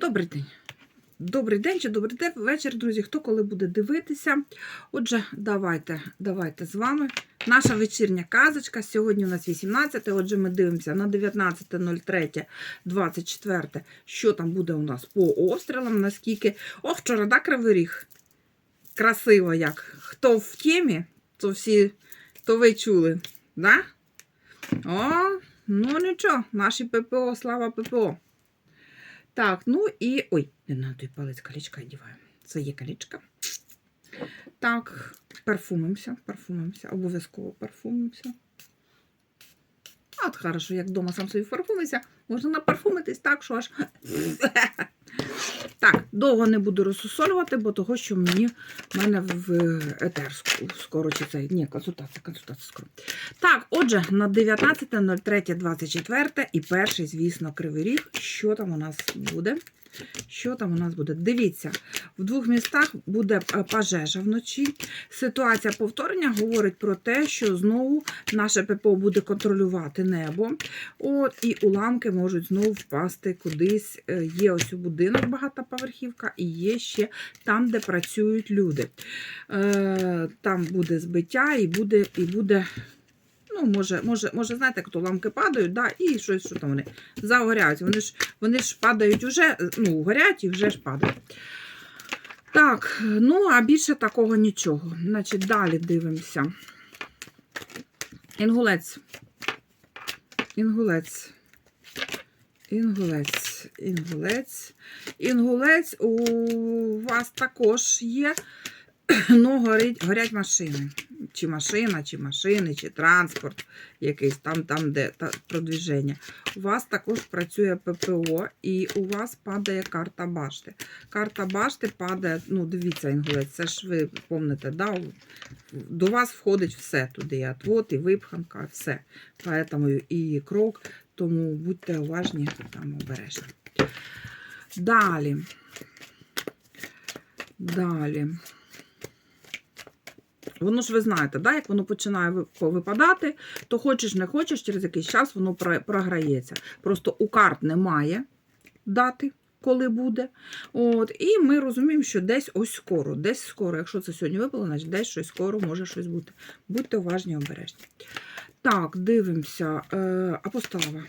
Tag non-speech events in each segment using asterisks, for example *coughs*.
Добрий день. Добрий день чи добрий день, вечір, друзі. Хто коли буде дивитися? Отже, давайте, давайте з вами. Наша вечірня казочка. Сьогодні у нас 18. Отже, ми дивимося на 19.03.24. Що там буде у нас по обстрілам, наскільки. О, вчора, да, Кривий Ріг? Красиво як. Хто в темі, то всі, то ви чули, да? О, ну нічого, наші ППО, слава ППО. Так, ну і. Ой, не на той палець калічка одіваю. Це є калічка. Так, парфумимося, парфумимося, обов'язково парфумимося. От хорошо, як вдома сам собі парфумився, можна напарфумитись так, що аж. Так, довго не буду розсолювати, бо того, що мені в мене в етер скоро чи це. Ні, консультація, консультація скоро. Так, отже, на 19.03.24 і перший, звісно, кривий ріг. Що там у нас буде? Що там у нас буде? Дивіться, в двох містах буде е, пожежа вночі. Ситуація повторення говорить про те, що знову наше ППО буде контролювати небо. От, і уламки можуть знову впасти кудись. Е, Є ось у будинок багатоповерхівка, і є ще там, де працюють люди. Е, Там буде збиття і буде, і буде. Ну, може, може, може, знаєте, як ламки падають, да, і щось, що там вони загоряють. Вони ж, вони ж падають уже, ну, горять і вже ж падають. Так, ну, а більше такого нічого. Значить, далі дивимося. Інгулець. Інгулець. Інгулець. Інгулець. Інгулець у вас також є. *clears throat* Ну, горить, горять машини. Чи машина, чи машини, чи транспорт якийсь там, там де та, продвіження. У вас також працює ППО, і у вас падає карта башти. Карта башти падає, ну, дивіться, інгулець, це ж ви помните, да? до вас входить все туди. І отвод, і випханка, все. Поэтому і крок, тому будьте уважні, там обережні. Далі. Далі. Воно ж ви знаєте, да, як воно починає випадати, то хочеш не хочеш, через якийсь час воно програється. Просто у карт немає дати, коли буде. От, і ми розуміємо, що десь ось скоро, десь скоро. Якщо це сьогодні випало, значить десь щось скоро може щось бути. Будьте уважні, обережні. Так, дивимося. Е, апостолова.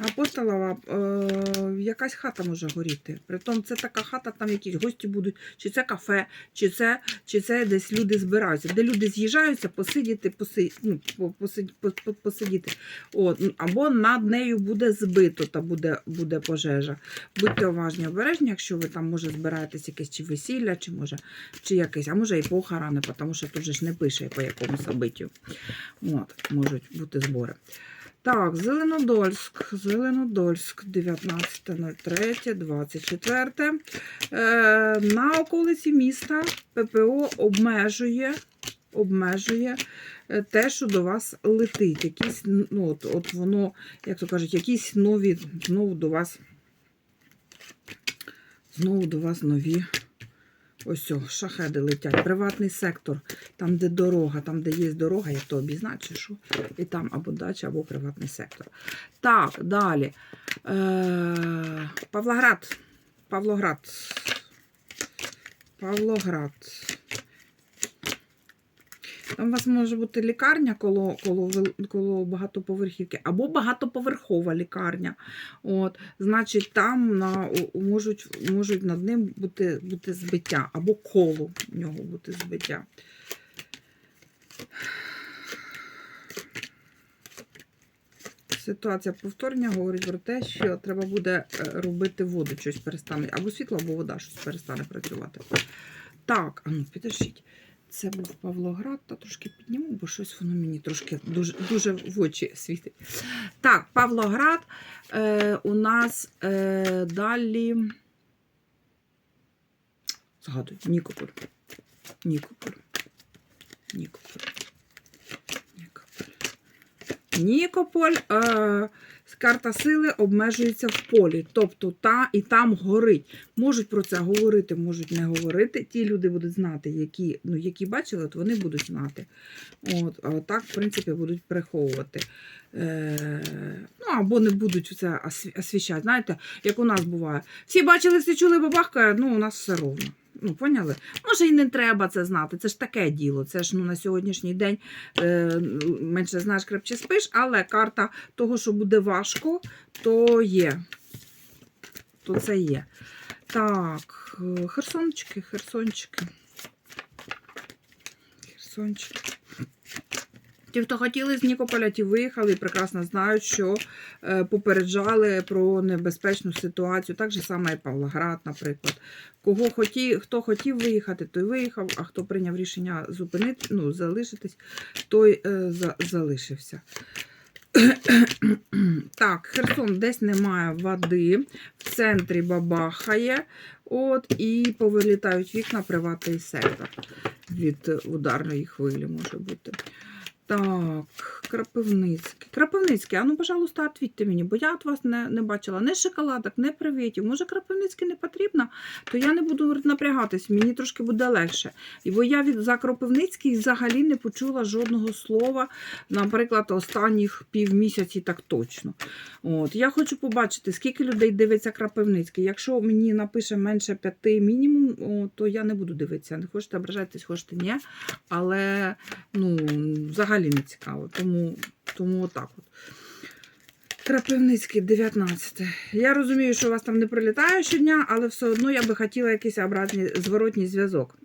Апостолова, е, якась хата може горіти. Притом це така хата, там якісь гості будуть, чи це кафе, чи це, чи це десь люди збираються, де люди з'їжджаються посидіти, поси, ну, по- посидь- по- по- посидіти. От, або над нею буде збито та буде, буде пожежа. Будьте уважні, обережні, якщо ви там може збираєтесь якесь чи весілля, чи може, чи якесь, а може і похорони, тому що тут же ж не пише по якому собиттю. От, можуть бути збори. Так, Зеленодольськ, Зеленодольськ, 19.03.24. Е, на околиці міста ППО обмежує, обмежує е, те, що до вас летить. Якісь, ну, от, от воно, як то кажуть, якісь нові, знову до вас, знову до вас нові. Ось о, шахеди летять. Приватний сектор, там, де дорога, там, де є дорога, я то обізначу, що і там або дача, або приватний сектор. Так, далі. Е, Павлоград. Павлоград. Павлоград. Там у вас може бути лікарня коло, коло, коло багатоповерхівки, або багатоповерхова лікарня. От, значить, там на, можуть, можуть над ним бути, бути збиття, або коло в нього бути збиття. Ситуація повторення говорить про те, що треба буде е, робити воду, щось перестане, або світло, або вода щось перестане працювати. Так, а ну підождіть. Це був Павлоград, та трошки підніму, бо щось воно мені трошки дуже, дуже в очі світить. Так, Павлоград. Е, у нас е, далі. Згадую, Нікополь. Нікополь. Нікополь. Нікополь. Е, карта сили обмежується в полі. Тобто та і там горить. Можуть про це говорити, можуть не говорити. Ті люди будуть знати, які, ну, які бачили, от вони будуть знати. От, а так, в принципі, будуть приховувати. Е, ну, або не будуть це осві- освіщати. Знаєте, як у нас буває. Всі бачили, всі чули бабахка, ну у нас все ровно. Ну, поняли? Може, і не треба це знати. Це ж таке діло. Це ж ну, на сьогоднішній день е, менше знаєш, крепче спиш, але карта того, що буде важко, то є. То це є. Так, е, херсончики, херсончики. Херсончики. Ті, хто хотіли з Нікополя, ті виїхали і прекрасно знають, що е, попереджали про небезпечну ситуацію. Так же саме і Павлоград, наприклад. Кого хоті, хто хотів виїхати, той виїхав, а хто прийняв рішення зупинити, ну, залишитись, той е, за, залишився. *clears throat* Так, Херсон десь немає води, в центрі бабахає, от, і повилітають вікна приватний сектор від ударної хвилі може бути. Так, Крапивницький. Крапивницький, а ну, пожалуйста, відповідьте мені, бо я від вас не, не бачила ні шоколадок, ні привітів. Може, Крапивницький не потрібно, то я не буду напрягатись, мені трошки буде легше. Бо я від за Кропивницький взагалі не почула жодного слова, наприклад, останніх півмісяці так точно. От, я хочу побачити, скільки людей дивиться Крапивницький. Якщо мені напише менше п'яти мінімум, то я не буду дивитися. Не хочете ображайтесь, хочете ні. Але ну, взагалі не цікаво. Тому, тому отак от. Крапивницький, 19. Я розумію, що у вас там не прилітає щодня, але все одно я би хотіла якийсь обратний зворотній зв'язок.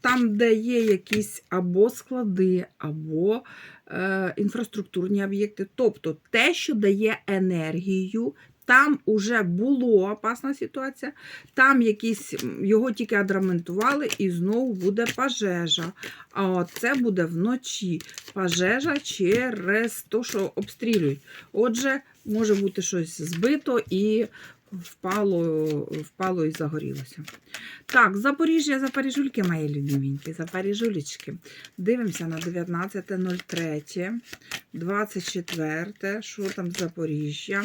Там, де є якісь або склади, або е, інфраструктурні об'єкти, тобто те, що дає енергію, там уже була опасна ситуація, там якісь його тільки адраментували, і знову буде пожежа. А це буде вночі пожежа через те, що обстрілюють. Отже, може бути щось збито і впало, впало і загорілося. Так, Запоріжжя, Запоріжульки, мої любименькі, Запоріжулечки. Дивимося на 19.03, 24, що там Запоріжжя.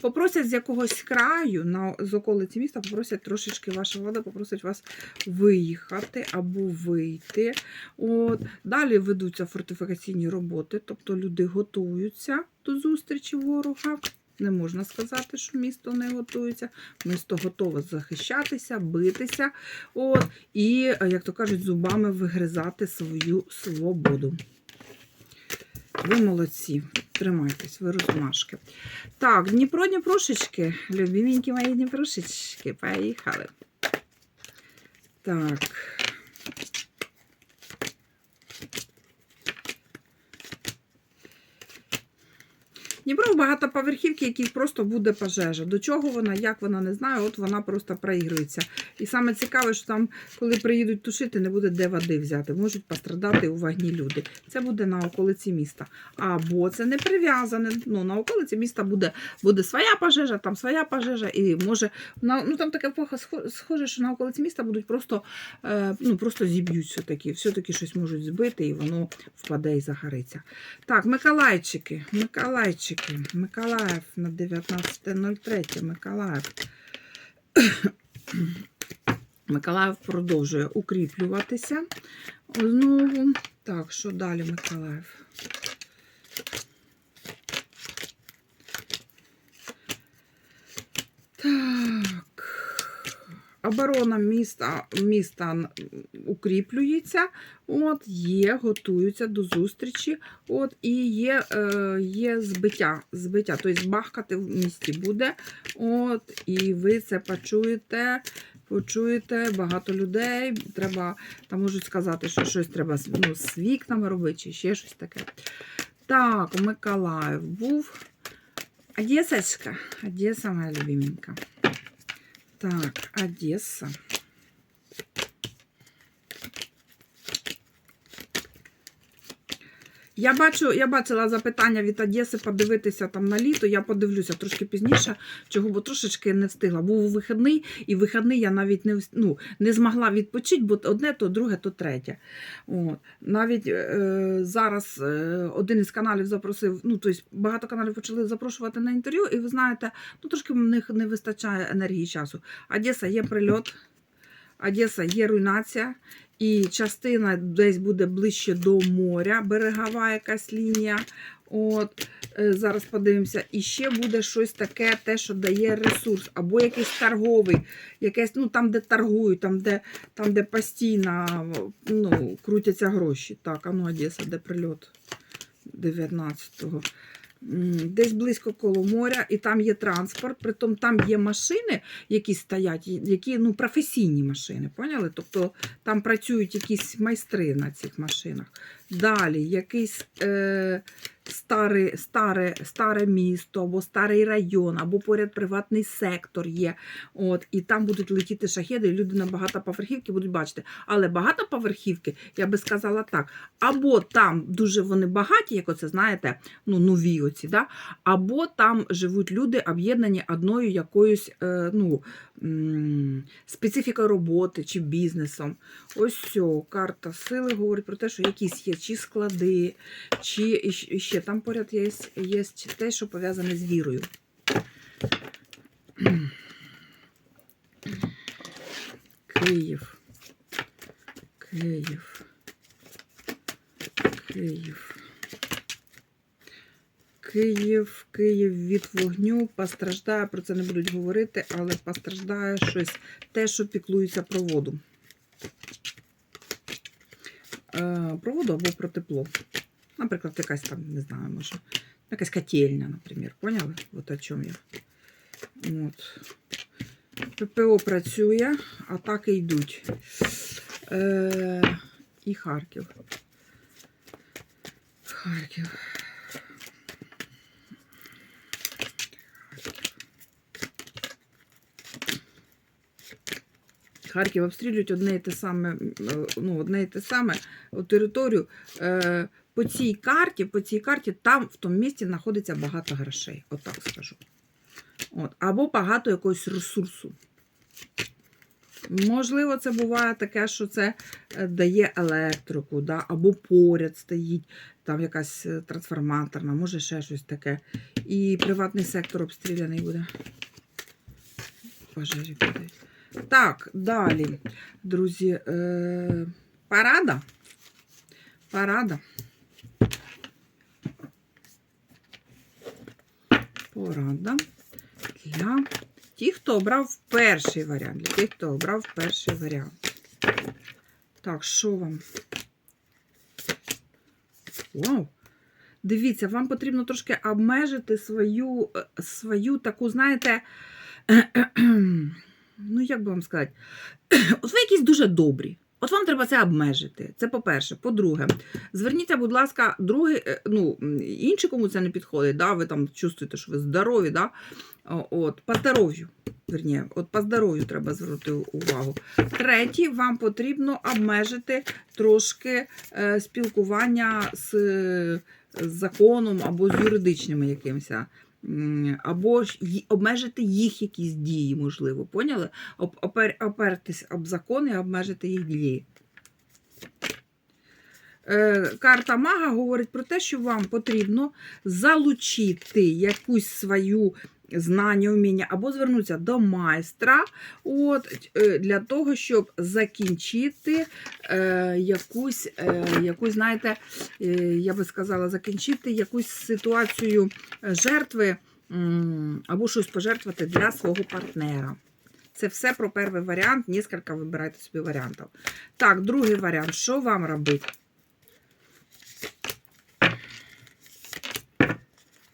Попросять з якогось краю, на, з околиці міста, попросять трошечки ваша влада, попросять вас виїхати або вийти. От. Далі ведуться фортифікаційні роботи, тобто люди готуються до зустрічі ворога. Не можна сказати, що місто не готується. Місто готове захищатися, битися. От, і, як то кажуть, зубами вигризати свою свободу. Ви молодці, тримайтесь, ви розмашки. Так, Дніпро, Дніпрошечки, любименькі мої Дніпрошечки, поїхали. Так. Дніпро в багатоповерхівки, якій просто буде пожежа. До чого вона, як вона не знаю, от вона просто проігрується. І саме цікаве, що там, коли приїдуть тушити, не буде де води взяти. Можуть пострадати у вогні люди. Це буде на околиці міста. Або це не прив'язане. Ну, на околиці міста буде, буде своя пожежа, там своя пожежа, і може ну там таке схоже, що на околиці міста будуть просто, е, ну, просто зіб'ють все-таки. Все-таки щось можуть збити, і воно впаде і загориться. Так, Миколайчики, Миколайчики, Миколаїв на 19.03, Миколаїв. *coughs* Миколаїв продовжує укріплюватися. Знову. Так, що далі, Миколаїв? Так. Оборона міста, міста укріплюється, от, є, готуються до зустрічі, от, і є, е, є збиття, збиття, тобто бахкати в місті буде, от, і ви це почуєте, почуєте, багато людей, треба, там можуть сказати, що щось треба ну, з вікнами робити, чи ще щось таке. Так, Миколаїв був. Одесочка, Одеса моя любименька. Так, Одесса. Я бачу, я бачила запитання від Одеси подивитися там на літо. Я подивлюся трошки пізніше, чого, бо трошечки не встигла. Був вихідний, і вихідний я навіть не ну, не змогла відпочити, бо одне, то друге, то третє. От. Навіть е, зараз е, один із каналів запросив, ну тобто багато каналів почали запрошувати на інтерв'ю, і ви знаєте, ну трошки в них не вистачає енергії часу. Одеса є прильот, Одеса є руйнація. І частина десь буде ближче до моря, берегова якась лінія. От, е, зараз подивимося. І ще буде щось таке, те, що дає ресурс, або якийсь торговий, якесь, ну там, де торгують, там, де, там, де постійно ну, крутяться гроші. Так, а ну Одеса, де прильот 19-го. Десь близько коло моря, і там є транспорт, притом там є машини, які стоять, які ну, професійні машини, поняли? Тобто там працюють якісь майстри на цих машинах. Далі якийсь е, старе, старе, старе місто, або старий район, або поряд приватний сектор є. От, і там будуть летіти шахеди, і люди на багатоповерхівки будуть бачити. Але багатоповерхівки, я би сказала так, або там дуже вони багаті, як оце, знаєте, ну, нові оці, да? або там живуть люди, об'єднані одною якоюсь е, ну, специфікою роботи чи бізнесом. Ось все, карта сили говорить про те, що якісь є чи склади, чи іще там поряд є, є те, що пов'язане з вірою. Київ. Київ. Київ. Київ, Київ від вогню постраждає, про це не будуть говорити, але постраждає щось те, що піклується про воду. Е, про воду або про тепло. Наприклад, якась там, не знаю, може, якась котельня, наприклад. Поняли? От о чому я. От. ППО працює, атаки йдуть. Е, і Харків. Харків. Харків обстрілюють одне і те саме, е, ну, одне і те саме територію. Е, по цій карті, по цій карті, там в тому місці знаходиться багато грошей. Отак скажу. От. Або багато якогось ресурсу. Можливо, це буває таке, що це е, дає електрику, да? або поряд стоїть там якась е, трансформаторна, може ще щось таке. І приватний сектор обстріляний буде. Пожежі падають. Так, далі, друзі, е, парада. Парада. Порада для тих, хто обрав перший варіант. Для тих, хто обрав перший варіант. Так, що вам? Вау! Дивіться, вам потрібно трошки обмежити свою, е, свою таку, знаєте, *clears throat* ну, як би вам сказати, *clears throat* от ви якісь дуже добрі. От вам треба це обмежити. Це по-перше. По-друге, зверніться, будь ласка, другий, е, ну, інші, кому це не підходить, да, ви там чувствуєте, що ви здорові, да, от, по здоров'ю. Верні, от по здоров'ю треба звернути увагу. Третє, вам потрібно обмежити трошки е, спілкування е, з законом або з юридичними якимось. Або ж обмежити їх якісь дії, можливо. Поняли? Опер, опертись об закони, обмежити їх дії. Е, Карта мага говорить про те, що вам потрібно залучити якусь свою знання, вміння, або звернутися до майстра от, е, для того, щоб закінчити е, якусь, е, якусь, знаєте, е, я би сказала, закінчити якусь ситуацію жертви або щось пожертвувати для свого партнера. Це все про перший варіант. Несколько вибирайте собі варіантів. Так, другий варіант. Що вам робити?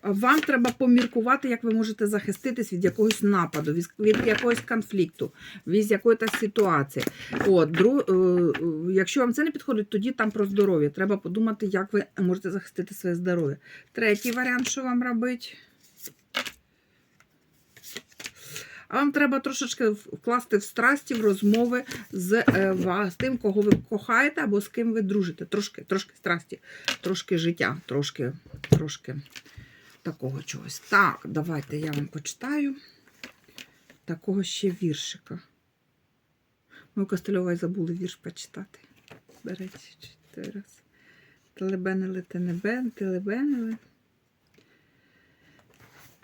Вам треба поміркувати, як ви можете захиститись від якогось нападу, від, якогось конфлікту, від якоїсь ситуації. От, дру, е, якщо вам це не підходить, тоді там про здоров'я. Треба подумати, як ви можете захистити своє здоров'я. Третій варіант, що вам робити? А вам треба трошечки вкласти в страсті, в розмови з, е, з тим, кого ви кохаєте або з ким ви дружите. Трошки, трошки страсті, трошки життя, трошки, трошки такого чогось. Так, давайте я вам почитаю такого ще віршика. Ми у Костельова забули вірш почитати. Берете ще раз. Телебенили, тенебен, телебенили.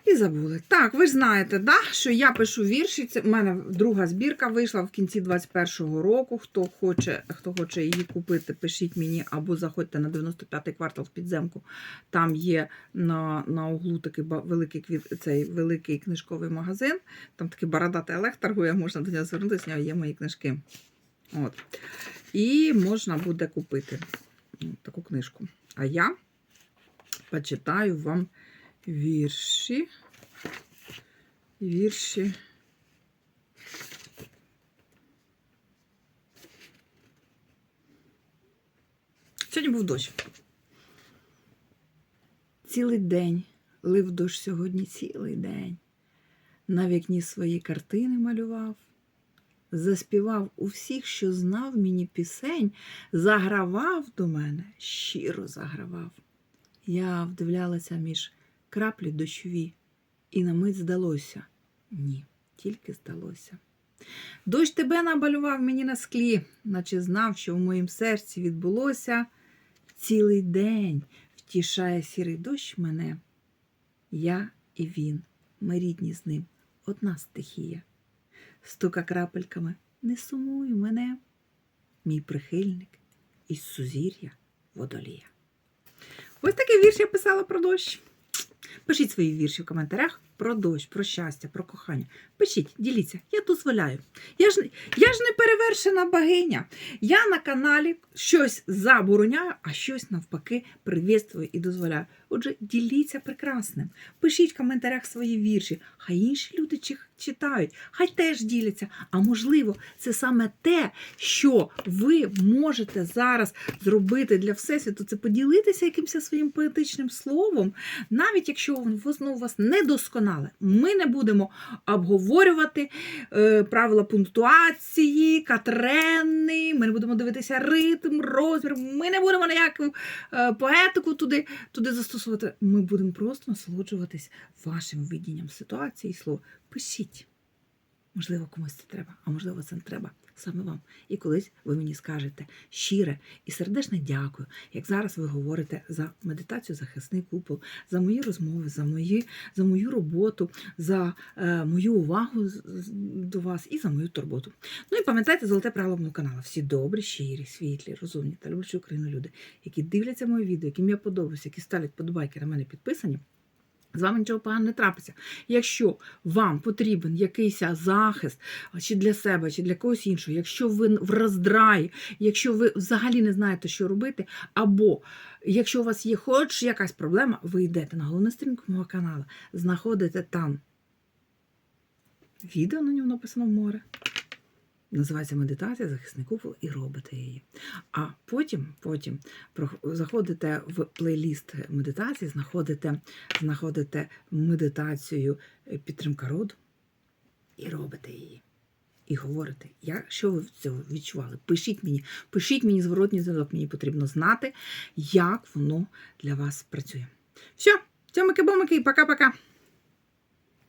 І забули. Так, ви ж знаєте, да, що я пишу вірші. Це в мене друга збірка вийшла в кінці 21-го року. Хто хоче, хто хоче її купити, пишіть мені або заходьте на 95-й квартал в підземку. Там є на, на углу такий великий цей великий книжковий магазин. Там такий бородатий Олег торгує, можна до нього звернутися, в нього є мої книжки. От. І можна буде купити таку книжку. А я почитаю вам вірші. Вірші. Сьогодні був дощ. Цілий день лив дощ сьогодні цілий день. На вікні свої картини малював, заспівав у всіх, що знав мені пісень, загравав до мене, щиро загравав. Я вдивлялася між краплі дощові, і на мить здалося. Ні, тільки здалося. Дощ тебе набалював мені на склі, наче знав, що в моїм серці відбулося. Цілий день втішає сірий дощ мене. Я і він, ми рідні з ним, одна стихія. Стука крапельками, не сумуй мене, мій прихильник із сузір'я водолія. Ось такий вірш я писала про дощ. Пишіть свої вірші в коментарях про дощ, про щастя, про кохання. Пишіть, діліться, я дозволяю. Я ж, я ж не перевершена богиня. Я на каналі щось забороняю, а щось навпаки привітствую і дозволяю. Отже, діліться прекрасним. Пишіть в коментарях свої вірші. Хай інші люди читають, хай теж діляться. А можливо, це саме те, що ви можете зараз зробити для Всесвіту, це поділитися якимось своїм поетичним словом, навіть якщо воно у вас недосконале. Ми не будемо обговорювати е, правила пунктуації, катрени, ми не будемо дивитися ритм, розмір, ми не будемо ніяку е, поетику туди, туди застосовувати. Ми будемо просто насолоджуватись вашим видінням ситуації і слова. Пишіть. Можливо, комусь це треба, а можливо, це не треба саме вам. І колись ви мені скажете щире і сердечне дякую, як зараз ви говорите за медитацію захисний купол, за мої розмови, за мої, за мою роботу, за е, мою увагу до вас і за мою турботу. Ну і пам'ятайте золоте правило мого каналу. Всі добрі, щирі, світлі, розумні та люблячі Україну люди, які дивляться мої відео, яким я подобаюся, які ставлять подобайки на мене підписані. З вами нічого поганого не трапиться. Якщо вам потрібен якийсь захист, чи для себе, чи для когось іншого, якщо ви в роздраї, якщо ви взагалі не знаєте, що робити, або якщо у вас є хоч якась проблема, ви йдете на головну сторінку мого каналу, знаходите там відео на ньому написано море. Називається медитація захисний купол і робите її. А потім, потім заходите в плейліст медитації, знаходите, знаходите медитацію е, підтримка роду і робите її. І говорите, я, що ви цього відчували? Пишіть мені, пишіть мені зворотній зв'язок, мені потрібно знати, як воно для вас працює. Все, цьомики-бомики, пока-пока.